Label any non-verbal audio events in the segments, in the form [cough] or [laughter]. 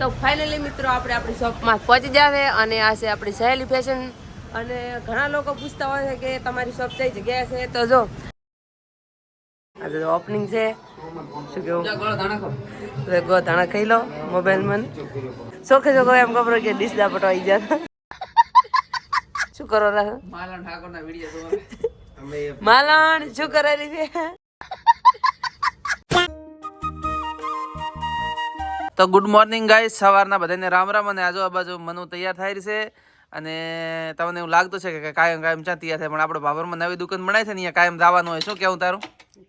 તો ફાઇનલી મિત્રો આપણે આપણી શોપમાં પહોંચી જાવે અને આ છે આપણી સહેલી ફેશન અને ઘણા લોકો પૂછતા હોય છે કે તમારી શોપ કઈ જગ્યાએ છે? તો જો આજે ઓપનિંગ છે. શું કેવું? ગો ધાણા ખાઈ લો મોબાઈલ મન ચોખે ચોખો એમ ખબર કે ડીશ દાપટો આવી જાય. શું કરો રહે માલણ ઠાકોરના વીડિયો જોવા. માલણ શું કરેલી છે? તો ગુડ મોર્નિંગ ગાઈસ સવારના બધાને રામ રામ અને આજુ બાજુ મનુ તૈયાર થાય છે. અને તમને એવું લાગતું છે કે કાયમ કાયમ ચા તૈયાર થાય પણ આપણે બાબરમાં નવી દુકાન બનાવી છે ને અહીંયા કાયમ જવાનું હોય. શું કેવું તારું?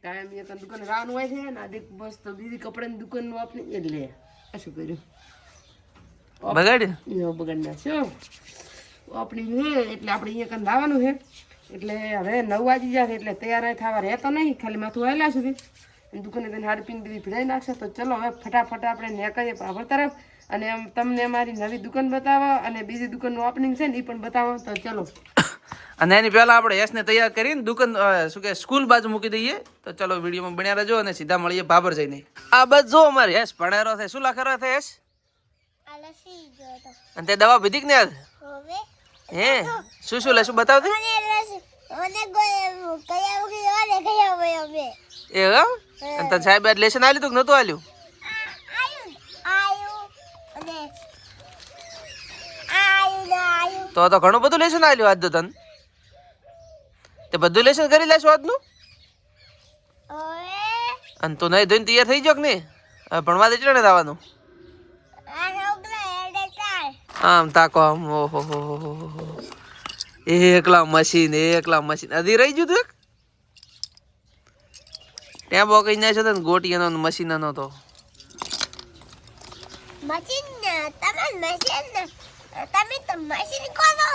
કાયમ અહીંયા દુકાન રાવાનું હોય છે ને આદિક બસ તો બીજી કપડાની દુકાનનું આપણે એટલે શું કર્યું? બગાડ્યું? બગાડ નાખ્યો ઓપનિંગ છે એટલે આપણે અહીંયા કાન લાવવાનું છે. એટલે હવે નવ વાગી જશે એટલે તૈયાર થવા રહેતો નહીં ખાલી માથું આવેલા સુધી. દુકાને તેને હાડપીને બધી ભીડાઈ નાખશે તો ચલો હવે ફટાફટ આપણે નીકળીએ પાવર તરફ. અને આમ તમને અમારી નવી દુકાન બતાવો અને બીજી દુકાનનું ઓપનિંગ છે ને એ પણ બતાવો તો ચલો. [coughs] અને એની પહેલા આપણે યશને તૈયાર કરીને દુકાન શું કે સ્કૂલ બાજુ મૂકી દઈએ. તો ચલો વિડીયોમાં બન્યા રહેજો અને સીધા મળીએ બાબર જઈને. આ બસ જો અમારે યશ ભણેરો છે. શું લખેરો છે યશ? અને તે દવા પીધી કે ને હે? શું શું લેશું બતાવતી? એ. એમ? અને તને સાહેબ આજ લેશન આલ્યું તું કે નતું આલ્યું તો તો ઘણું બધું લેશન આલ્યું આજ તો તને. તે બધું લેશન કરી લેશું આજનું? અને તું નહીં ધોઈને તૈયાર થઈ ગયો ને ભણવા દેજો ને આવવાનું આમ તાકો આમ ઓહો હો હો. એકલા મશીન એકલા મશીન હજી રહી ગયું તું ત્યાં બો કઈ ના તો ને ગોટીયાનો ને તો. મશીન તમે મશીન તમે તો મશીન કરો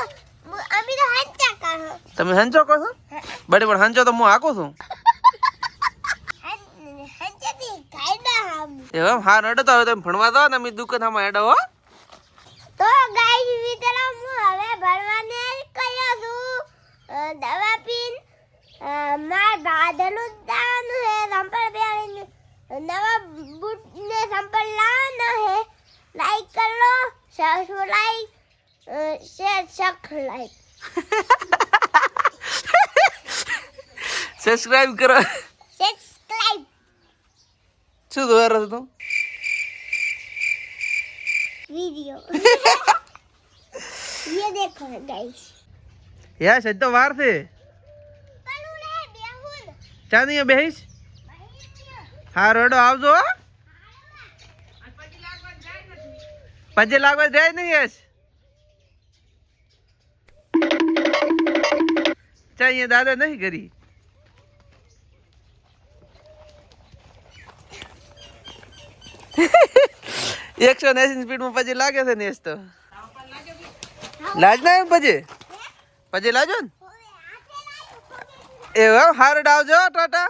અમે તો હંચા કરો તમે હંચો કહો છો? બડે પણ હંચો તો હું હાકું છું. એવા હા રડો તો હવે તમે ભણવા દો ને અમે દુકાન આમાં હેડો હો. તો ગાઈસ મિત્રો હું હવે ભણવાને કયો છું. દવા પીન માર બાદનું દાવાનું હે સંપલ પહેરીને નવા બૂટ ને સંપલ લાવવાનો હે. લાઈક કરો સબસ્ક્રાઇબ શેર સખ લાઈક સબસ્ક્રાઇબ કરો. સબસ્ક્રાઇબ શું દોર તું? वीडियो ये देखो गाइस યા સજ તો વાર છે पलू रे बेहुन ચાંદી બેહીશ હા રડો આવજો હો પજે લાગવા જાય નહીં યશ ચા અહીંયા દાદા નહીં કરી એકસો એસી સ્પીડમાં પછી લાગે છે ને તો. લાજ ના એમ પછી? પછી લાજો ને? એવું હારડ આવજો ટાટા.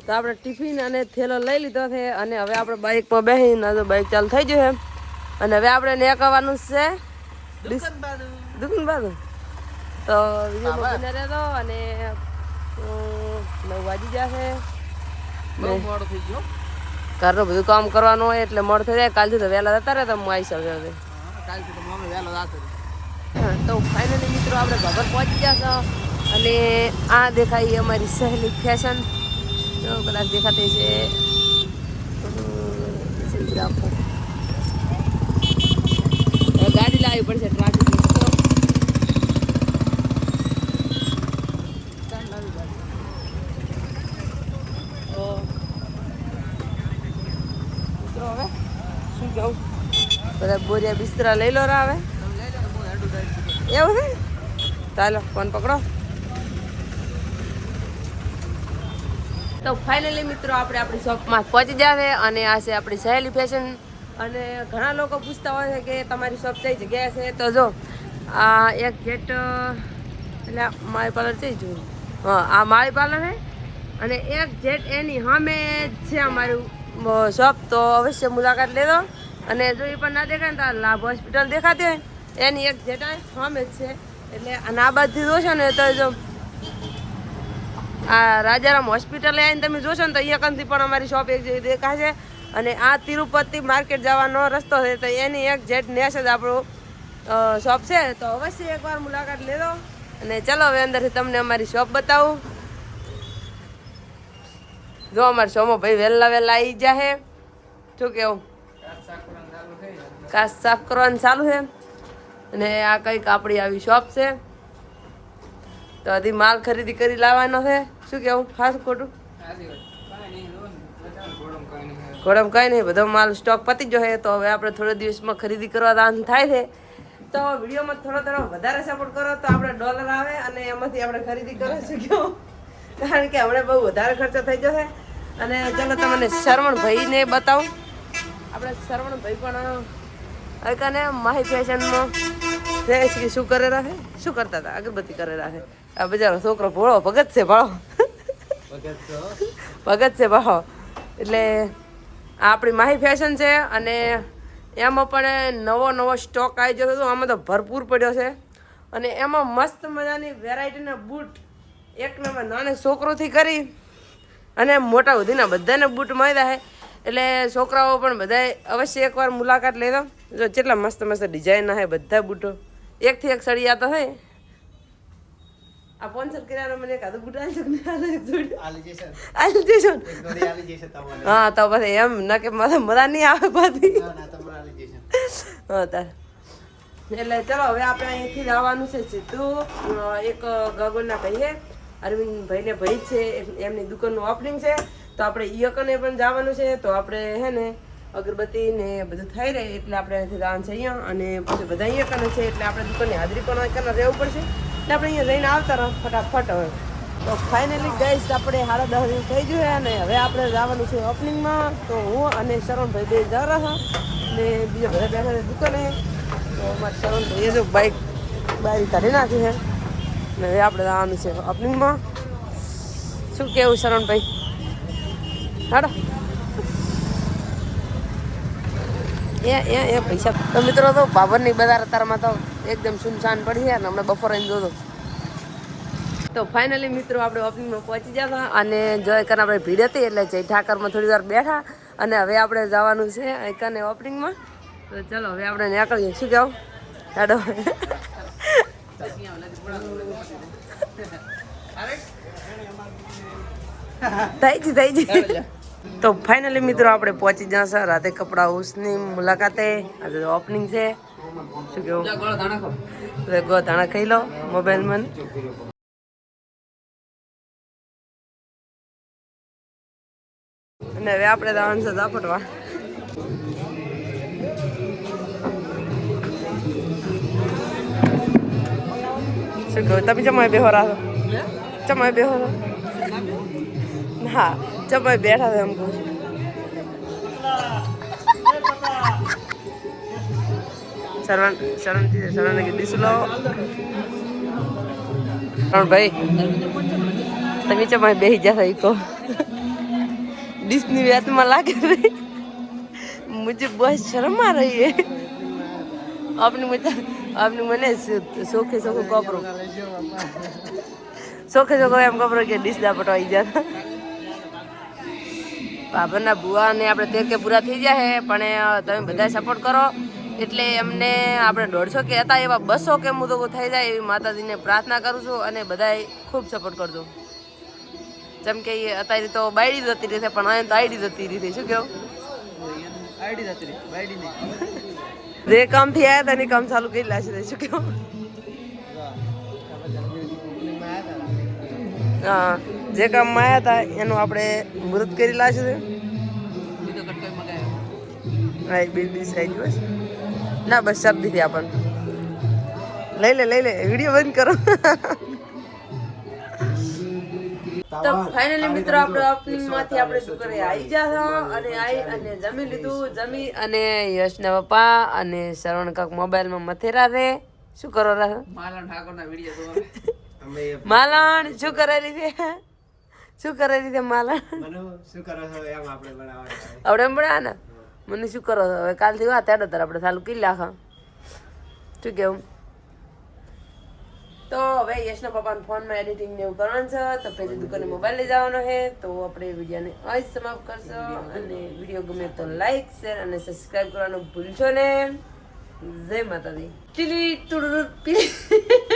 તો આપણે ટિફિન અને થેલો લઈ લીધો છે અને હવે આપણે બાઇક પર બેસીને તો બાઇક ચાલુ થઈ ગયું છે. અને હવે આપણે નેકવાનું છે દુકાન બાજુ તો બને રહેતો અને નવ વાગી જશે બહુ મોડું થઈ ગયું ઘરનું બધું કામ કરવાનું હોય એટલે મોડ થઈ જાય. કાલથી તો વહેલા જતા રહે તમે આવી શકું કાલથી તો મમ્મી વહેલો રાત તો ફાઇનલી મિત્રો આપણે ઘર પહોંચી ગયા છો. અને આ દેખાય અમારી સહેલી ફેશન તો કદાચ દેખાતી છે ગાડી લાવવી પડશે ટ્રાફિક મિત્રો હવે શું કહું બધા બોરિયા બિસ્તરા લઈ લો આવે એવું છે ચાલો, ફોન પકડો. તો ફાઇનલી મિત્રો, આપણે આપણી શોપમાં પહોંચી જાવે અને આ છે આપણી સહેલી ફેશન અને ઘણા લોકો પૂછતા હોય છે કે તમારી શોપ કઈ જગ્યાએ છે? તો જો, આ એક જેટ એટલે મારી પાર્લર છે જો? હા, આ માળી પાર્લર છે અને એક જેટ એની સામે છે અમારું શોપ. તો અવશ્ય મુલાકાત લેજો. અને જો એ પણ ના દેખાય ને તો લાભ હોસ્પિટલ દેખાતી હોય. એની એક જેટ ફોર્મ જ છે. એટલે અને આ બાજુ જોશો ને તો જો આ રાજારામ હોસ્પિટલે આવીને તમે જોશો ને તો અહીંયા કંથી પણ અમારી શોપ એક જેવી દેખાશે. અને આ તિરુપતિ માર્કેટ જવાનો રસ્તો છે. તો એની એક જેટ નેસ જ આપણું શોપ છે. તો અવશ્ય એકવાર મુલાકાત લેજો. અને ચલો હવે અંદરથી તમને અમારી શોપ બતાવું. જો અમારા શોમાં ભાઈ વહેલા વહેલા આવી જાહે. શું કેવું? કાચ સાફ કરવાનું ચાલુ છે. અને આ કંઈક આપણી આવી શોપ છે. તો હજી માલ ખરીદી કરી લાવવાનો છે. શું કેવું? ખાસ ખોટું? ઘોડમ કઈ નહીં, બધો માલ સ્ટોક પતી ગયો છે. તો હવે આપણે થોડા દિવસમાં ખરીદી કરવા દાન થાય છે. તો વિડીયોમાં થોડો થોડો વધારે સપોર્ટ કરો તો આપણે ડોલર આવે અને એમાંથી આપણે ખરીદી કરી. શકીએ કારણ કે હમણાં બહુ વધારે ખર્ચો થઈ ગયો છે. અને ચલો તમને શરવણ ભાઈને બતાવું. આપણે શ્રવણભાઈ પણ કને માહી ફેશનમાં શું કરે રાખે શું કરતા હતા? અગરબત્તી કરે રાખે આ બજારો છોકરો ભોળો, ભગત છે ભાળો. ભગત છે ભાળો. એટલે આ આપણી માહી ફેશન છે અને એમાં પણ નવો નવો સ્ટોક આવી જતો હતો આમાં તો ભરપૂર પડ્યો છે. અને એમાં મસ્ત મજાની વેરાયટીના બૂટ એક નંબર નાના છોકરોથી કરી અને મોટા સુધીના બધાને બૂટ મળ્યા છે. એટલે છોકરાઓ પણ બધાએ અવશ્ય એકવાર મુલાકાત લેજો. જો કેટલા મસ્ત મસ્ત ડિઝાઇન છે બધા બૂટો. એકથી એક સળિયા તો હે. આ પોન્સલ કર્યાનો મને કાદુ બૂટ આવી શકે ને આલે એક જોડી. આલી દેજો ને. હા તો પછી એમ ના કે મારે મજા નહીં આવે પાછી. હા તાર. એટલે ચલો હવે આપણે અહીંથી જવાનું છે સીધું. એક ગગનના ભાઈએ અરવિંદ ભાઈને ભાઈ છે એમ- એમની દુકાનનું ઓપનિંગ છે. તો આપણે ઈયકને પણ જવાનું છે. તો આપણે હે ને અગરબત્તી ને બધું થઈ રહે એટલે આપણે દાન છે અહીંયા અને પછી બધા અહીંયા કરે છે એટલે આપણે દુકાનની હાજરી પણ અહીંયા રહેવું પડશે. એટલે આપણે અહીંયા જઈને આવતા રહો ફટાફટ હવે. તો ફાઇનલી ગઈશ આપણે સાડા દસ થઈ ગયું અને હવે આપણે જવાનું છે ઓપનિંગમાં તો હું અને શરણભાઈ બે જઈ રહ્યા ને બીજા બધા બેઠા છે દુકાને. તો અમારે શરણભાઈએ જો બાઇક બારી કાઢી નાખી છે. ને હવે આપણે જવાનું છે ઓપનિંગમાં શું કેવું શરણભાઈ? હાડો. એ એ એ પૈસા. તો મિત્રો તો બાબરની બજાર અત્યારમાં તો એકદમ સુનસાન પડી છે અને હમણાં બપોરે જોતો. તો ફાઇનલી મિત્રો આપણે ઓપનિંગમાં પહોંચી જતા અને જો એકન આપણે ભીડ હતી એટલે જય ઠાકરમાં થોડી વાર બેઠા અને હવે આપણે જવાનું છે એકને ઓપનિંગમાં તો ચલો હવે આપણે નીકળીએ. શું કહો? હેડો. [laughs] થઈ જી થઈ જી તો ફાઇનલી મિત્રો આપણે પહોંચી જશે રાતે કપડા હાઉસની મુલાકાતે. આજે ઓપનિંગ છે. શું કેવું? ગો ધાણા ખાઈ લો મોબાઈલ મન અને હવે આપણે જવાનું છે ઝાપટવા. શું કહ્યું તમે ચમાય બેહો રાખો ચમાય બેહો છો? ચપાઈ બેઠા છે એમ કહું શરણ શરણ શરણ કે દીસુ લાવો? શરણ ભાઈ તમે ચમાઈ બેસી જતા ઈ કહો ડીશની વાતમાં લાગે ભાઈ મુજે બસ શરમ આ રહી હે આપની મુજે આપની મને સોખે સોખો કપરો. સોખે સોખો એમ કપરો કે ડીશ દાપટો આવી જતા બાબરના ભુવાને આપણે તેર કે પૂરા થઈ જાય છે પણ તમે બધા સપોર્ટ કરો. એટલે એમને આપણે દોઢસો કે હતા એવા બસો કે હું તો થઈ જાય એવી માતાજીને પ્રાર્થના કરું છું અને બધાએ ખૂબ સપોર્ટ કરજો. જેમ કે એ અત્યારે તો બાયડી જતી રહી છે પણ અહીં તો આઈડી જતી રહી છે. શું કેવું જે કામથી આયા હતા એની કામ ચાલુ કરી લાશે શું કેવું જે કામમાં આવ્યા હતા એનું આપણે મૃત કરી લાશે હા એક બે આવી બસ ના બસ શરદી થી આપણને લઈ લે લઈ લે વીડિયો બંધ કરો. તો ફાઇનલી મિત્રો આપણે ઓપનિંગમાંથી આપણે દુકાને આવી ગયા અને આવી અને જમી લીધું જમી અને યશના પપ્પા અને શ્રવણ કાક મોબાઈલમાં મથેરા રે શું કરો રા માલણ શું કરેલી છે શું કરેલી છે માલણ? આપણે એમ ભણ્યા ને મને શું કરો છો? હવે કાલથી વાત હેડો તાર આપણે સાલું કિલ્લા ખા શું કેવું? તો હવે યશના પપ્પાના ફોનમાં એડિટિંગ ને એવું કરવાનું છે તો પેલી દુકાને મોબાઈલ લઈ જવાનો છે તો આપણે વિડીયોને અહીં સમાપ્ત કરશો. અને વીડિયો ગમે તો લાઈક શેર અને સબસ્ક્રાઇબ કરવાનું ભૂલશો ને. જય માતાજી. ટીલી તુડુ પીલી